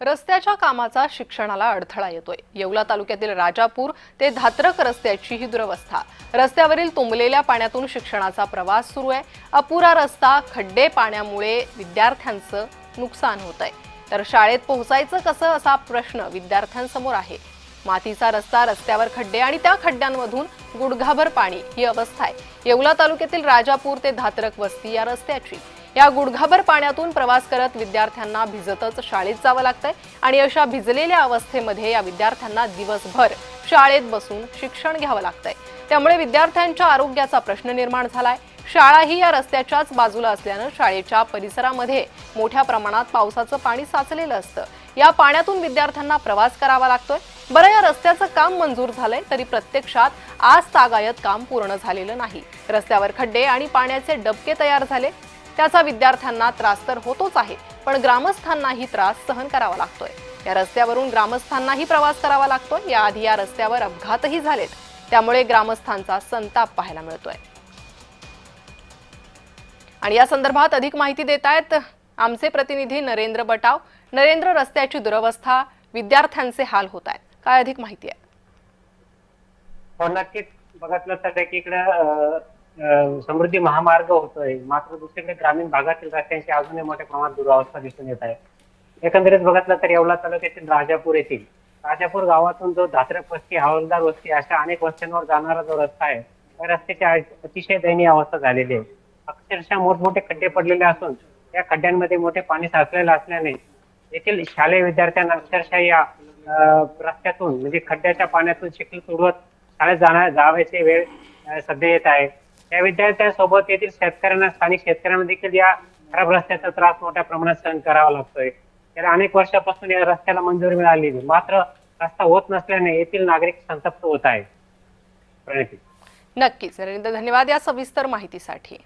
रस्त्याच्या कामाचा शिक्षणाला अडथळा येतोय. येवला तालुक्यातील राजापूर ते धात्रक रस्त्याची ही दुरवस्था. रस्त्यावरील तुंबलेल्या पाण्यातून शिक्षणाचा प्रवास सुरू आहे. अपुरा रस्ता खड्डे पाण्यामुळे विद्यार्थ्यांचं नुकसान होत आहे तर शाळेत पोहोचायचं कसं असा प्रश्न विद्यार्थ्यांसमोर आहे. मातीचा रस्ता रस्त्यावर खड्डे आणि त्या खड्ड्यांमधून गुडघाभर पाणी ही अवस्था आहे. येवला तालुक्यातील राजापूर ते धात्रक वस्ती या रस्त्याची. या गुडघाभर पाण्यातून प्रवास करत विद्यार्थ्यांना भिजतच शाळेत जावं लागतंय आणि अशा भिजलेल्या अवस्थेमध्ये या विद्यार्थ्यांना दिवसभर शाळेत बसून शिक्षण घ्यावं लागतंय. त्यामुळे विद्यार्थ्यांच्या आरोग्याचा प्रश्न निर्माण झालाय. शाळाही या रस्त्याच्याच बाजूला असल्यानं शाळेच्या परिसरामध्ये मोठ्या प्रमाणात पावसाचं पाणी साचलेलं असतं. या पाण्यातून विद्यार्थ्यांना प्रवास करावा लागतोय. बरं या रस्त्याचं काम मंजूर झालंय तरी प्रत्यक्षात आज तागायत काम पूर्ण झालेलं नाही. रस्त्यावर खड्डे आणि पाण्याचे डबके तयार झाले. त्याचा विद्यार्थ्यांना त्रास तर होतोच आहे पण ग्रामस्थांनाही त्रास सहन करावा लागतोय. या रस्त्यावरून ग्रामस्थांनाही प्रवास करावा लागतोय. याआधी या रस्त्यावर अपघातही झालेत. त्यामुळे ग्रामस्थांचा संताप पाहायला मिळतोय. आणि या संदर्भात अधिक माहिती देत आहेत आमचे प्रतिनिधी नरेंद्र बटाव. नरेंद्र रस्त्याची दुरवस्था विद्यार्थ्यांचे हाल होत आहेत काय अधिक माहिती आहे? हो नक्कीच. बघितलं तर एकीकडे समृद्धी महामार्ग होतोय. मात्र दुसरीकडे ग्रामीण भागातील रस्त्यांची अजूनही मोठ्या प्रमाणात दुरावस्था दिसून येत आहे. एकंदरीत बघितलं तर येवला तालुक्यातील राजापूर येथील राजापूर गावातून जो धात्रक वस्ती हवालदार वस्ती अशा अनेक वस्त्यांवर जाणारा जो रस्ता आहे त्या रस्त्याची अतिशय दयनीय अवस्था झालेली आहे. अक्षरशः मोठमोठे खड्डे पडलेले असून या खड्ड्यांमध्ये मोठे पाणी साचलेलं असल्याने येथील शालेय विद्यार्थ्यांना अक्षरशः या रस्त्यातून म्हणजे खड्ड्याच्या पाण्यातून शिकल सोडवत शाळेत जाणार जावायची वेळ सध्या येत आहे. या विद्यार्थ्यांसोबत येथील शेतकऱ्यांना स्थानिक शेतकऱ्यांना देखील या खराब रस्त्याचा त्रास मोठ्या प्रमाणात सहन करावा लागतोय. गेल्या अनेक वर्षापासून या रस्त्याला मंजुरी मिळालेली मात्र रस्ता होत नसल्याने येथील नागरिक संतप्त होत आहे नक्कीच. नरेंद्र धन्यवाद या सविस्तर माहितीसाठी.